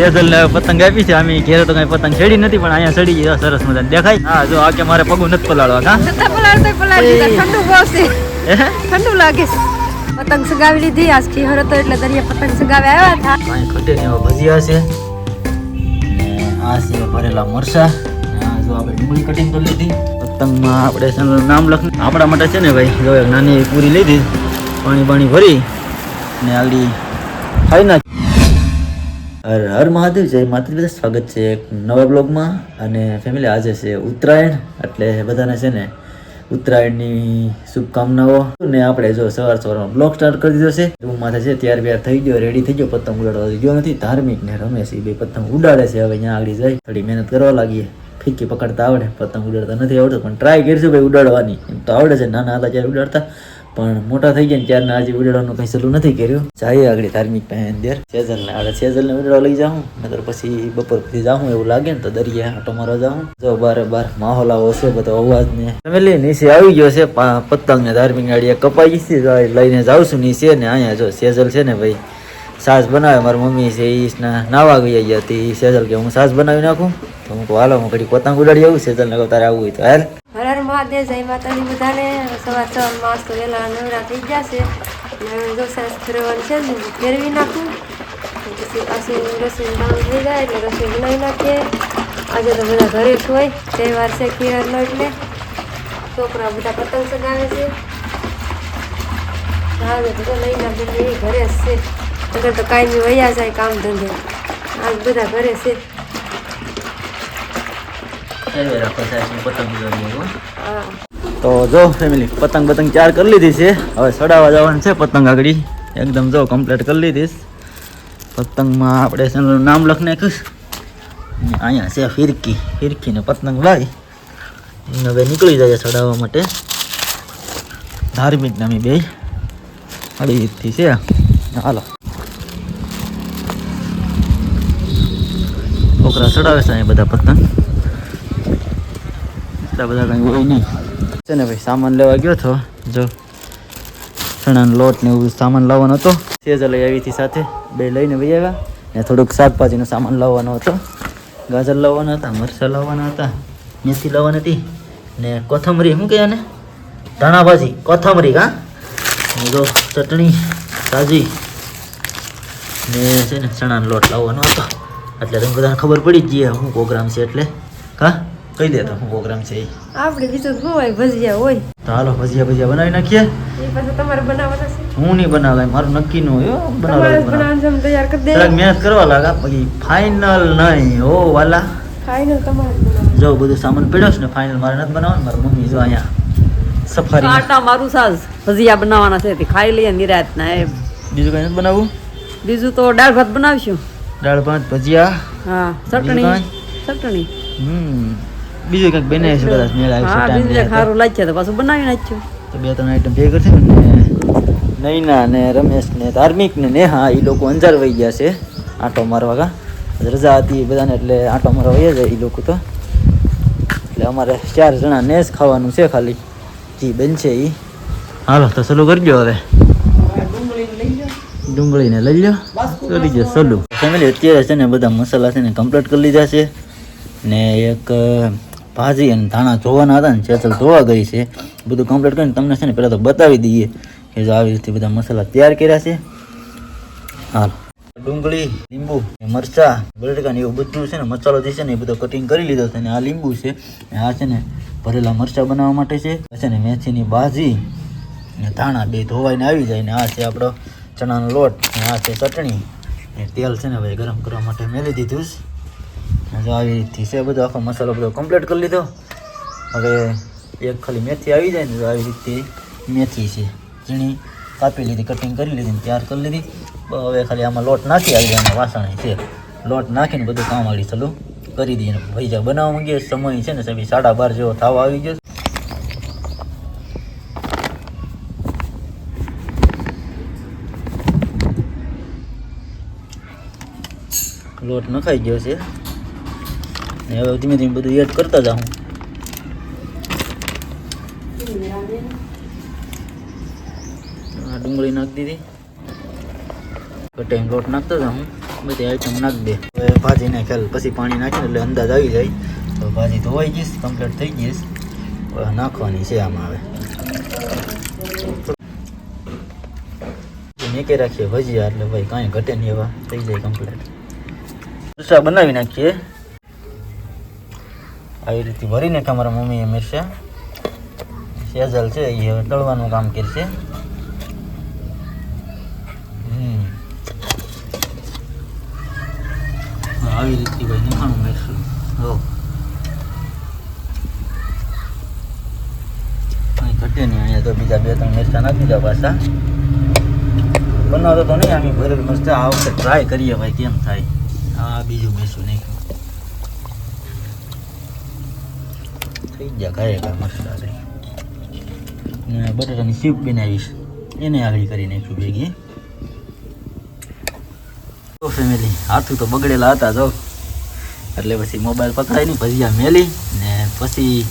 સેજલ ને પતંગ આપી છે. અમે ઘેરે તો કઈ પતંગ ચડી નથી પણ અહીંયા ચડી ગયા સરસ મજા દેખાય? હા જો આ કે મારે પગું નથી પલાળવા કા ઠંડુ છે. ઠંડુ લાગે. છે પતંગ સગાવી લીધી. આજ ખીહર હતો એટલે દરિયા પતંગ સગાવે આવ્યા હતા. અહીં ખટે ને ભજીયા છે. આ છે ભરેલા મરસા જો આપણે ડુંગળી કટિંગ કરી લીધી. પતંગમાં આપણે છે નામ લખ આપણા માટે છે ને ભાઈ જો એક નાની પૂરી લઈ દીધી પાણી પાણી ભરી. ને આગળ ખાઈ નાખ. હર હર મહાદેવ, જય માતા બધા સ્વાગત છે એક નવા બ્લોગમાં. અને ફેમિલી આજે છે ઉત્તરાયણ, એટલે બધાને છે ને ઉત્તરાયણની શુભકામનાઓ. ને આપણે જો સવાર સવારમાં બ્લોગ સ્ટાર્ટ કરી દીધો છે. રૂમ માથે છે, ત્યાર બ્યાર થઈ ગયો રેડી થઈ ગયો, પતંગ ઉડાડવા ગયો નથી. ધાર્મિક ને રમેશ બે પતંગ ઉડાડે છે, હવે અહીંયા આગળ જાય. થોડી મહેનત કરવા લાગીએ. ફીકી પકડતા આવડે, પતંગ ઉડાડતા નથી આવડતું, પણ ટ્રાય કરીશું ભાઈ ઉડાડવાની. એમ તો આવડે છે, નાના હતા ત્યારે ઉડાડતા પણ મોટા થઈ ગયા ત્યારના આજે ઉડાડવાનું કઈ સલું નથી કર્યું. જઈએ આગળ ધાર્મિક પહેન દેર સેજલ ને આગળ સેજલ ને ઉડાડવા લઈ જાઉં નતર પછી બપોર પછી જાઉં, એવું લાગે ને તો દરિયા આટો મારવા જાઉં. જો બારે બાર માહોલ આવો છે, બધો અવાજ ને ફેમિલી નીચે આવી ગયો છે પતંગ ને ધાર્મિક ગાડી કપાઈ છે લઈને જાઉં છું નીચે ને અહીંયા જો સેજલ છે ને ભાઈ, સાસ બનાવે. મારી મમ્મી છે એ ના નાવા ગઈ હતી. સેજલ કે હું સાસ બનાવી નાખું? તો હું હાલો, હું ઘડી પતંગ ઉડાડી આવું સેજલ ને તારે આવવું હોય તો હાલ. હર મહાદેવ, જય માતાજી બધાને. સવાર સવાર માસ તો વહેલા નવરા થઈ છે. અને જો સરસ ફેરવવાનું છે ફેરવી નાખું. પછી પાછું રસોઈ ટાણું થઈ જાય એટલે રસોઈ બનાવી નાખીએ. આજે તો બધા ઘરે જ હોય, તહેવાર છે ખીરનો એટલે. છોકરા બધા પતંગ સગાવે છે. હા તો લઈને આપણે ઘરે જ છે. અગર તો કાંઈ વયા જાય, કામ ધંધે. આજ બધા ઘરે છે. તો જો ફેમિલી પતંગ પતંગ ચાર કરી લીધી છે. હવે ચડાવવા જવાનું છે પતંગ આગળ. એકદમ જો કમ્પ્લીટ કરી લીધીશ પતંગમાં આપણે છે નામ લખી નાખીશ અહીંયા છે ફિરકી. ને પતંગ લાવી હવે નીકળી જાય ચડાવવા માટે. ધાર્મિક નામી બે. રીતથી છે. હાલો. છોકરા ચડાવે છે બધા પતંગ. એટલા બધા કંઈ હોય નહીં. છે ને ભાઈ, સામાન લેવા ગયો હતો જો, ચણાનો લોટ ને એવું સામાન લાવવાનો હતો. સેજ લઈ આવી હતી સાથે, બે લઈને ભાઈ આવ્યા. ને થોડુંક શાકભાજીનો સામાન લાવવાનો હતો. ગાજર લાવવાના હતા, મરચાં લાવવાના હતા, મેથી લાવવાની હતી, ને કોથમરી, શું કહે ને ધાણાભાજી કોથમરી, હા? જો, ચટણી, તાજી. ને છે ને, ચણાનો લોટ લાવવાનો હતો. એટલે તમને બધાને ખબર પડી જ જઈએ શું પ્રોગ્રામ છે એટલે. કા કહી દે તો પ્રોગ્રામ છે આપણે બીજો શું હોય ભજીયા હોય? તો હાલો ભજીયા ભજીયા બનાવી નાખીએ. એ પાછું તમારે બનાવવાના છે? હું નહીં બનાવે મારું નક્કી નું હોય હો, બનાવવાનું બનાવવાનું છે તૈયાર કરી દે. મહેનત કરવા લાગા પછી ફાઇનલ નહીં હો વાલા. ફાઇનલ તમારે જો બધું સામાન પડ્યો છે ને ફાઇનલ મારે નથી બનાવવાનું મારી મમ્મી જો અહીંયા સફારી આટા મારું સાસ ભજીયા બનાવવાના છે તે ખાઈ લઈએ નિરાત ના એમ. બીજું કઈ નથી બનાવવું? બીજું તો દાળ ભાત બનાવીશું. દાળ ભાત ભજીયા. હા ચટણી ચટણી. હમ. બીજું કંઈક બનાવી છે કદાચ મેળ હા બીજું જે ટાઈમ ખારું લાગશે તો પાછું બનાવી નાખ્યું તો બે ત્રણ આઈટમ ભેગી કરશે ને નૈના ને રમેશ ને ધાર્મિક ને નેહા એ લોકો અંજાર વહી ગયા છે આંટો મારવા કા. રજા હતી બધાને એટલે આંટો મારવા વહી જાય એ લોકો તો. એટલે અમારે ચાર જણા ને જ ખાવાનું છે ખાલી. જી બનશે એ હાલો તો સલું કરજો હવે. ડુંગળીને લઈ લો કરી દો સલું. ફેમિલી અત્યારે છે ને બધા મસાલા છે ને કમ્પ્લીટ કરી લીધા છે. ને એક ભાજી અને ધાણા ધોવાના હતા ને ચેચલ ધોવા ગઈ છે. બધું કમ્પ્લીટ કરીને તમને છે ને પહેલાં તો બતાવી દઈએ કે જો આવી રીતે બધા મસાલા તૈયાર કર્યા છે. હાલ. ડુંગળી, લીંબુ મરચા, બટેકા એવું બધું છે ને મસાલો જે છે ને એ બધો કટિંગ કરી લીધો છે ને આ લીંબુ છે. ને આ છે ને ભરેલા મરચા બનાવવા માટે છે. છે ને મેથીની ભાજી, ને ધાણા બે ધોવાઈને આવી જાય ને આ છે આપણો ચણાનો લોટ, ને આ છે ચટણી. ને તેલ છે ને ભાઈ ગરમ કરવા માટે મેલી દીધું છે. જો આવી છે બધો આખો મસાલો બધો કમ્પ્લીટ કરી લીધો. હવે એક ખાલી મેથી આવી જાય ને તો આવી રીતે મેથી છે. ઝીણી કાપી લીધી કટિંગ કરી લીધી ને તૈયાર કરી લીધી. હવે ખાલી આમાં લોટ નાખી આવી જાય વાસણ છે. લોટ નાખીને બધું કામ આવી ચાલુ. કરી દઈએ ભાઈ જા બનાવવા માંગીએ સમય છે ને સાહેબ સાડા બાર જેવો થાવા આવી ગયો લોટ નખાઈ ગયો છે. ને હવે ધીમે ધીમે બધું એડ કરતા જાઉં. આ ડુંગળી નાખી દીધી. કટાઈને લોટ નાખતા જાઉં. બધી આઈટમ નાખી દે. હવે ભાજીને ખ્યાલ પછી પાણી નાખીને એટલે અંદાજ આવી જાય. તો ભાજી ધોવાઈ જઈશ કમ્પ્લીટ થઈ જઈશ નાખવાની છે આમાં હવે. મેકે રાખીએ ભજીયા, એટલે ભાઈ કાંઈ ઘટે નહીં એવા. થઈ જાય કમ્પ્લીટ મરચા બનાવી નાખીએ. આવી રીતે ભરીને તમારા મમ્મીએ મિરચા સેજલ છે એ હવે તળવાનું કામ કરશે. આવી રીતે ભાઈ નિખાણું મેળશું હો. અહીં ઘટે નહીં, અહીંયા તો બીજા બે ત્રણ મિરચા નાખી દીધા પાછા. બનાવતો તો નહીં આમ ભરેલ મસ્ત આ વખતે ટ્રાય કરીએ ભાઈ, કેમ થાય. આ બીજું બેસું નાખ્યું થઈ ગયા કા મરચા થઈ ને બટાટાની સીપ બનાવીશ. એને આગળ કરી નાખ્યું ભેગી. તો ફેમિલી હાથું તો બગડેલા હતા જો. એટલે પછી મોબાઈલ પકડાય નહીં ભજીયા મેલી ને પછી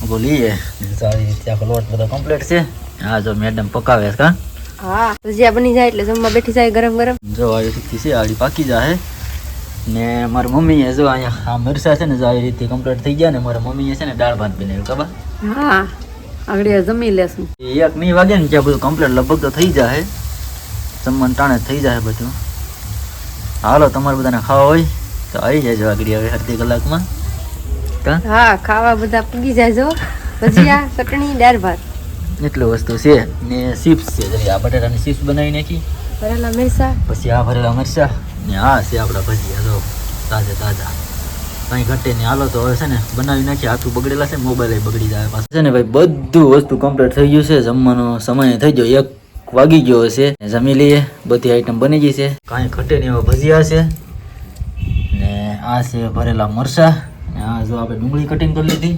મૂકો લઈએ. આવી રીતે આખો લોટ બધો કમ્પ્લીટ છે. હા જો મેડમ પકાવે છે કા હા ભજીયા બની જાય એટલે જમવા બેઠી જાય ગરમ ગરમ. જો આવી છે આડી પાકી જાય ને મારી મમ્મીએ જો અહીંયા આ મરસા છે ને જો આવી રીતે કમ્પ્લીટ થઈ ગયા ને મારા મમ્મીએ છે ને દાળ ભાત બનાવ્યું ખબર? હા આગળ જમી લેશું. એક નહીં વાગે ને ત્યાં બધું કમ્પ્લીટ લગભગ તો થઈ જાય જમવાનું ટાણે થઈ જાય બધું. હાલો તમારે બધાને ખાવા હોય તો આવી જાય આગળ હવે અડધી કલાકમાં. હા ખાવા બધા પૂગી જાય જો ભજીયા ચટણી દાળ ભાત. એટલું વસ્તુ છે ને ચિપ્સ છે. આ બટાટાની ચિપ્સ બનાવી નાખી. ભરેલા મરચા પછી આ ભરેલા મરચા ને આ છે આપણા ભજીયા તો તાજા તાજા કાંઈ ઘટે નહીં હાલો તો હવે છે ને બનાવી નાખીએ હાથું બગડેલા છે મોબાઈલ બગડી જાય પાછું છે ને ભાઈ બધું વસ્તુ કમ્પ્લીટ થઈ ગયું છે જમવાનો સમય થઈ ગયો એક વાગી ગયો હશે જમી લઈએ બધી આઈટમ બની ગઈ છે કાંઈ ઘટે નહીં એવા ભજીયા છે ને આ છે ભરેલા મરચા ને આ જો આપણે ડુંગળી કટિંગ કરી લીધી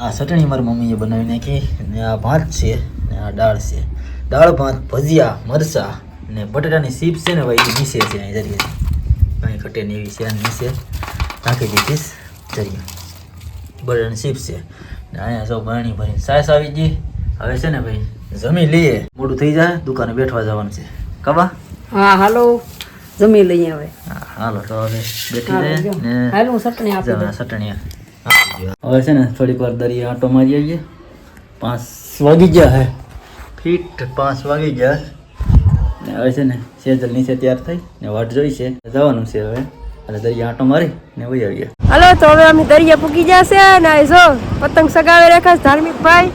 આ ચટણી મારી મમ્મીએ બનાવી નાખી ને આ ભાત છે ને આ દાળ છે દાળ ભાત ભજીયા મરચા ને બટાટાની સીપ છે ને ભાઈ એ નીચે છે અહીં જરીએ. કાંઈ ઘટે ને એવી છે અને નીચે નાખી દીધીશ જરીએ. બટાટાની સીપ છે. ને અહીંયા જો બરણી ભરીને સાસ આવી ગઈ. હવે છે ને ભાઈ જમી લઈએ. મોડું થઈ જાય દુકાને બેઠવા જવાનું છે. કબા? હા હાલો. જમી લઈએ હવે. હાલો તો હવે બેઠી જાય ને હાલ હું ચટણી આપી સટણીયા હવે છે ને થોડીક વાર દરિયા આટો મારી આવીએ. પાંચ વાગી ગયા હે. ફીટ પાંચ વાગી ગયા હવે છે ને સેજલ નીચે તૈયાર થઈ ને વાટ જોઈ છે. જવાનું છે હવે. અને દરિયા આંટો મારી ને વહી આવીએ હલો તો હવે અમે દરિયા પૂકી જશે ને જો પતંગ સગાવે રાખ્યા ધાર્મિક ભાઈ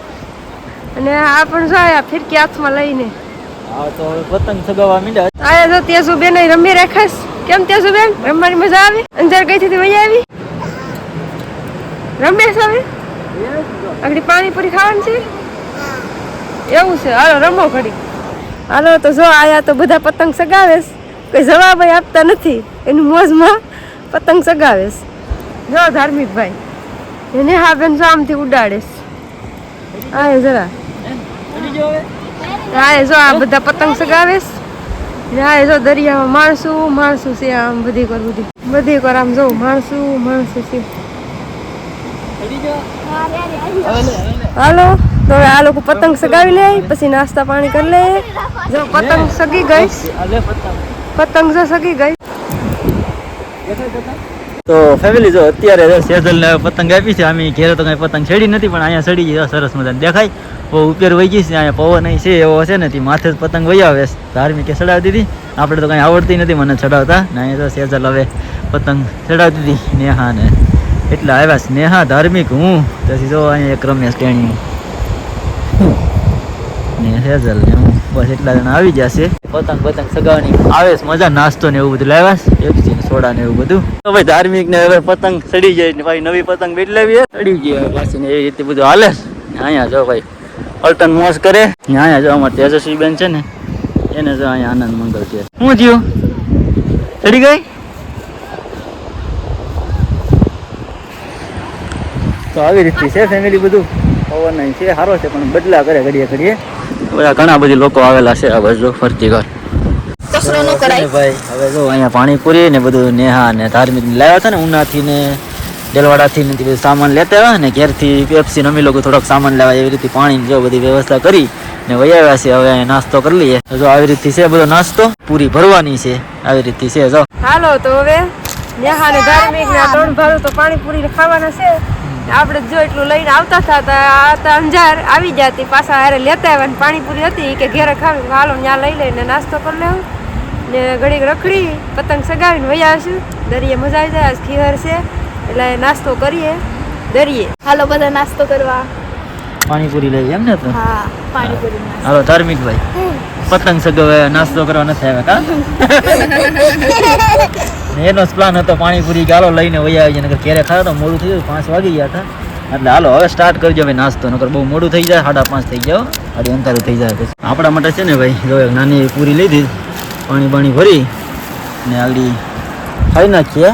અને આ પણ જો આ ફિરકી હાથમાં લઈને. આ તો હવે પતંગ સગાવવા માંડ્યા. આયા જો તેજુબેન અહીં રમી રાખાશ કેમ તેજુબેન રમવાની મજા આવી? અંજાર ગઈ હતી વહી આવી રમેશ હવે? આગળ પાણીપુરી ખાવાની છે? એવું છે. હાલો રમો ઘડી. હાલો તો જો આયા તો બધા પતંગ સગાવેશ. કોઈ જવાબ આપતા નથી. એની મોજમાં પતંગ સગાવેશ. જો ધાર્મિક ભાઈ એને હા બેન જો આમથી ઉડાડે છે. આય જરા. હા જો આ બધા પતંગ સગાવેશ. હા જો દરિયામાં માણસું માણસું છે આમ બધી કર બધી. બધી કર આમ જો માણસું માણસું છે. હાલો. તો હવે આ લોકો પતંગ સગાવી લે, પછી નાસ્તા પાણી કરી લે. જો પતંગ સગી ગઈ. પતંગ જો સગી ગઈ. તો ફેમિલી જો અત્યારે સેજલ ને પતંગ આપી છે. અમે ઘેરે તો કઈ પતંગ ચડી નથી, પણ અહીંયા ચડી ગઈ સરસ મજાની દેખાય. બહુ ઉપર વહી ગઈ છે. અહીંયા પવન અહીં છે, એવો છે ને તે માથે જ પતંગ વહી આવે. ધાર્મિકે ચડાવી દીધી. આપણે તો કઈ આવડતી નથી મને ચડાવતા. ને અહીંયા તો સેજલ હવે પતંગ ચડાવી દીધી. નેહા ને એટલે આવ્યા નેહા ધાર્મિક હું. પછી જો અહીંયા એક રમેશ ટેણી સેજલ ને હું બસ એટલા જણા આવી જશે પતંગ પતંગ સગાવાની આવે મજા, નાસ્તો ને એવું બધું લાવ્યા પેપ્સી ને સોડા ને એવું બધું. તો ભાઈ ધાર્મિક ને હવે પતંગ ચડી જાય ને ભાઈ નવી પતંગ બેટ લેવી ચડી ગઈ પાછી ને એવી રીતે બધું હાલે અહીંયા જો ભાઈ, અલટન મોસ કરે. અહીંયા જો અમારે તેજસ્વી બેન છે ને, એને જો અહીંયા આનંદ મંગળ છે. શું થયું ચડી ગઈ? તો આવી રીતે છે ફેમિલી બધું. પવન છે સારો છે, પણ બદલા કરે ઘડીએ ઘડીએ. બધા ઘણા બધી લોકો આવેલા છે આ બાજુ ફરતી ઘર. ભાઈ હવે જો અહીંયા પાણીપુરી ને બધું નેહા ને ધાર્મિક લાવ્યા હતા ને ઉનાથી ને ડેલવાડાથી ને બધું સામાન લેતા આવ્યા ને ઘેરથી પેપ્સી નમી અમે લોકો થોડોક સામાન લેવા એવી રીતે પાણી જો બધી વ્યવસ્થા કરી ને વૈયા છે. હવે અહીંયા નાસ્તો કરી લઈએ. જો આવી રીતે છે બધો નાસ્તો. પૂરી ભરવાની છે. આવી રીતે છે જો. હાલો તો હવે નેહા ને ધાર્મિક ને ત્રણ ભાડું તો પાણીપુરી ખાવાના છે. આપણે જો એટલું લઈને આવતા હતા તો આ તો અંજાર આવી જતી. પાછા હારે લેતા આવ્યા ને પાણીપુરી હતી કે ઘેરે ખાવી. હાલો ત્યાં લઈ લઈને નાસ્તો કરી લેવું. ને ઘડીક રખડી પતંગ સગાવીને વહી આવશું. દરિયે મજા આવી જાય ખીહર છે. એટલે નાસ્તો કરીએ. દરિયે. હાલો બધા નાસ્તો કરવા. પાણીપુરી લઈ એમ ને તો? હા પાણીપુરી હાલો ધાર્મિકભાઈ. પતંગ સગાવે નાસ્તો કરવા નથી આવ્યા કા? એનો જ પ્લાન હતો, પાણીપુરી ગાલો લઈને વૈયા આવી જાય ક્યારે ખાયો તો મોડું થઈ ગયું પાંચ વાગી ગયા હતા. એટલે હાલો, હવે સ્ટાર્ટ કરજો ભાઈ નાસ્તો. નકર બહુ મોડું થઈ જાય, સાડા પાંચ થઈ જાવ આડી અંધારું થઈ જાય પછી. આપણા માટે છે ને ભાઈ, જો નાની પૂરી લીધી, પાણી પાણી ભરી, ને આગળ ખાઈ નાખીએ.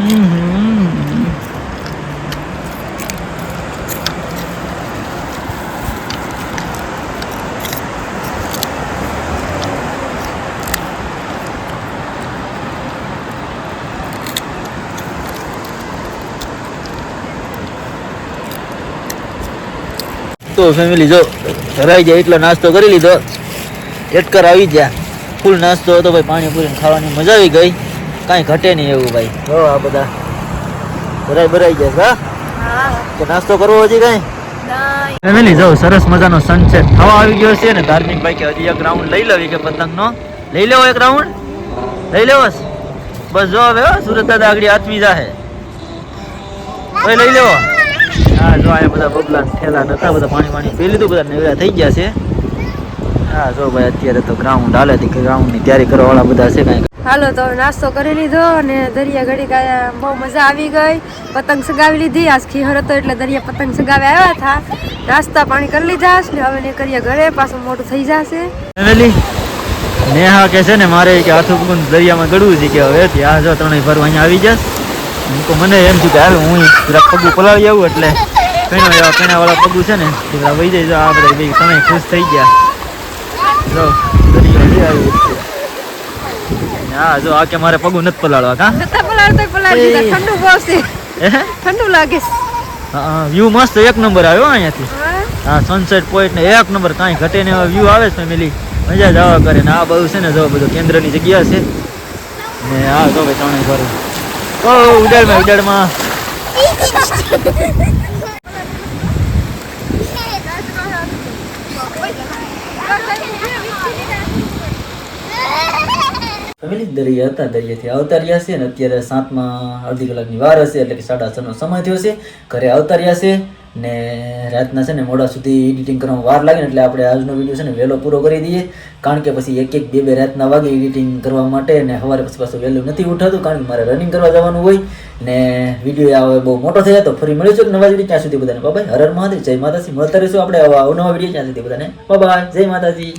હમ હમ. તો ફેમિલી જો ભરાઈ જાય એટલો નાસ્તો કરી લીધો. એટકર આવી ગયા. ફૂલ નાસ્તો હતો ભાઈ પાણીપુરી ખાવાની મજા આવી ગઈ. કાંઈ ઘટે નહીં એવું ભાઈ. જો આ બધા. ભરાઈ ભરાઈ ગયા હા? કે નાસ્તો કરવો હજી કાંઈ? ફેમિલી જો સરસ મજાનો સનસેટ થવા આવી ગયો છે ને ધાર્મિક ભાઈ કે હજી એક રાઉન્ડ લઈ લેવી કે પતંગનો? લઈ લેવો એક રાઉન્ડ લઈ લેવો બસ જો હવે હો, સુરત દાદા આગળ આથમી જાહે. ભાઈ લઈ લેવો. હા જો આ બધા બબલા ઠેલા નતા બધા પાણી પાણી પી લીધું બધા નેવડા થઈ ગયા છે. હા જો ભાઈ અત્યારે તો ગ્રાઉન્ડ હાલે ગ્રાઉન્ડની તૈયારી કરવા વાળા બધા છે કાંઈ. હાલો તો નાસ્તો કરી લીધો અને દરિયા ઘડી ગયા બહુ મજા આવી ગઈ. પતંગ સગાવી લીધી આજ ખીહર હતો એટલે દરિયા પતંગ સગાવે આવ્યા હતા. નાસ્તા પાણી કરી લીધા ને હવે નીકળીએ ઘરે પાછું મોટું થઈ જશે. ફેમિલી નેહા કે છે ને મારે કે હાથું દરિયામાં ગળવું છે કે હવે આ જો ત્રણેય ફરવા અહીંયા આવી જશ હું તો મને એમ થયું કે હાલ હું જરાક પગું પલાવી આવું એટલે પેણા એવા પેણા વાળા પગું છે ને જરા વહી જાય જો આ બધા બે ત્રણેય ખુશ થઈ ગયા. જો દરિયો લઈ આવ્યો હા જો આ કે મારે પગું નથી પલાળવા કા? નથી પલાળતો પલાળી દીધા ઠંડુ બહુ છે. ઠંડુ લાગે. હા વ્યૂ મસ્ત એક નંબર આવ્યો અહીંયાથી? હા. સનસેટ પોઈન્ટ ને એક નંબર કાંઈ ઘટે ને વ્યૂ આવે છે મેલી મજા જ આવા કરે ને આ બધું છે ને જો બધું કેન્દ્રની જગ્યા છે. ને આ જો ભાઈ ત્રણેય ઘર. ઓ ઉડાડમાં ઉડાડમાં. આવતા રહ્યા છે અને અત્યારે સાતમાં અડધી કલાકની વાર હશે એટલે સાડા છનો સમય થયો છે. ઘરે આવતા રહ્યા છે ને રાતના છે ને મોડા સુધી એડિટિંગ કરવામાં વાર લાગે ને એટલે આપણે આજનો વીડિયો છે ને વહેલો પૂરો કરી દઈએ. કારણ કે પછી એક એક બે બે રાતના વાગે એડિટિંગ કરવા માટે ને સવારે પછી પાછું વહેલું નથી ઉઠાતું કારણ કે મારે રનિંગ કરવા જવાનું હોય ને વીડિયો આવે બહુ મોટો થયા તો ફરી મળીશું નવા વીડિયો ત્યાં સુધી બધાને. બાય હરર મહાદેવ. જય માતાજી. મળતા રહીશું આપણે આવા નવા વીડિયો ત્યાં સુધી બધાને. બાય જય માતાજી.